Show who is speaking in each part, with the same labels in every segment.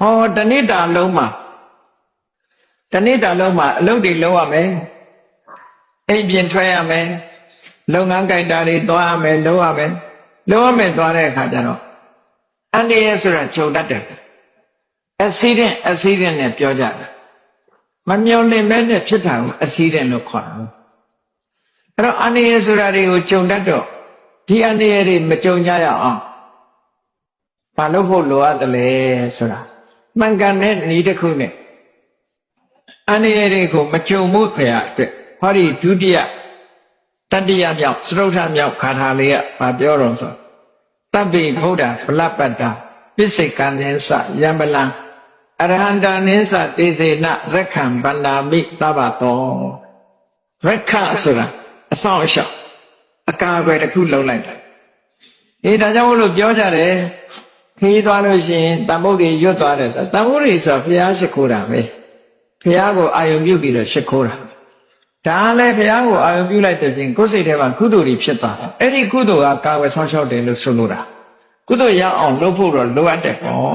Speaker 1: ဟောတဏိတာလုံးမှာတဏိတာလုံးမှာအလုပ်တွေလုပ်ရမယ်အိမ်ပြင်ထွက်ရမယ်လုပ်ငန်းကြိုက်တာတွေသွားရမယ်လုပ်ရမယ်လုပ်ရမယ်သွားတဲ့အခါကျတော့အန္တရာယ်ဆိုတာကြုံတတ်တယ် accident accident နဲ့ပြောကြတာမမျော်လင့်မဲနဲ့ဖြစ်တာကို accident လို့ခေါ်တာအဲ့တော့အန္တရာယ်ဆိုတာတွေကိုကြုံတတ်တော့ဒီအန္တရာယ်တွေမကြုံကြရအောင်ဘာလို့ဖို့လိုအပ်တယ်လဲဆိုတာ မှန်ကန်တဲ့ဤတစ်ခုနဲ့အန္တရာယ်တွေကိုမကြုံမှုခရအတွက်ဟောဒီဒုတိယတတိယမြောက်သရုတ်ထမြောက်ခါထာလေးကဘာပြောတော့ဆိုတပ်ပိဗုဒ္ဓဗလပ္ပတ္တပိစိတ်ကံသင်္စယံပလံအရဟန္တာနိသတေစေနရက္ခံဗန္နာမိသဗ္ဗတောရက္ခဆိုတာအဆောင်အရှောက်အကာအကွယ်တစ်ခုလုံးလိုက်တာအေးဒါကြောင့်မလို့ပြောကြတယ် ခီးသွားလို့ရှိရင်တန်ဖို့တွေရွတ်သွားတယ်ဆိုတန်ဖို့တွေဆိုဘုရားရှိခိုးတာပဲဘုရားကိုအာယုံပြုပြီးတော့ရှိခိုးတာဒါလည်းဘုရားကိုအာယုံပြုလိုက်တဲ့စဉ်ကိုယ်စိတ်ထဲမှာကုသိုလ်တွေဖြစ်သွားတယ်အဲ့ဒီကုသိုလ်ကကာဝယ်ဆောင်ရှောက်တယ်လို့ဆိုလိုတာကုသိုလ်ရအောင်လုပ်ဖို့တော့လိုအပ်တယ်ပေါ့ဘု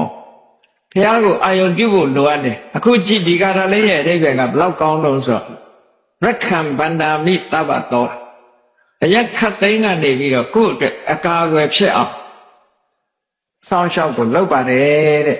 Speaker 1: ရားကိုအာယုံပြုဖို့လိုအပ်တယ်အခုကြည့်ဒီကာထာလေးရဲ့အဓိပ္ပာယ်ကဘလောက်ကောင်းလို့ဆိုတော့ရက္ခံဗန္ဒာမိတဗ္ဗတောအရက်ခတ်သိမ်းကနေပြီးတော့ကိုယ့်အတွက်အကာအကွယ်ဖြစ်အောင် စောင့်ရှောက်ကိုလုပ်ပါတယ်တဲ့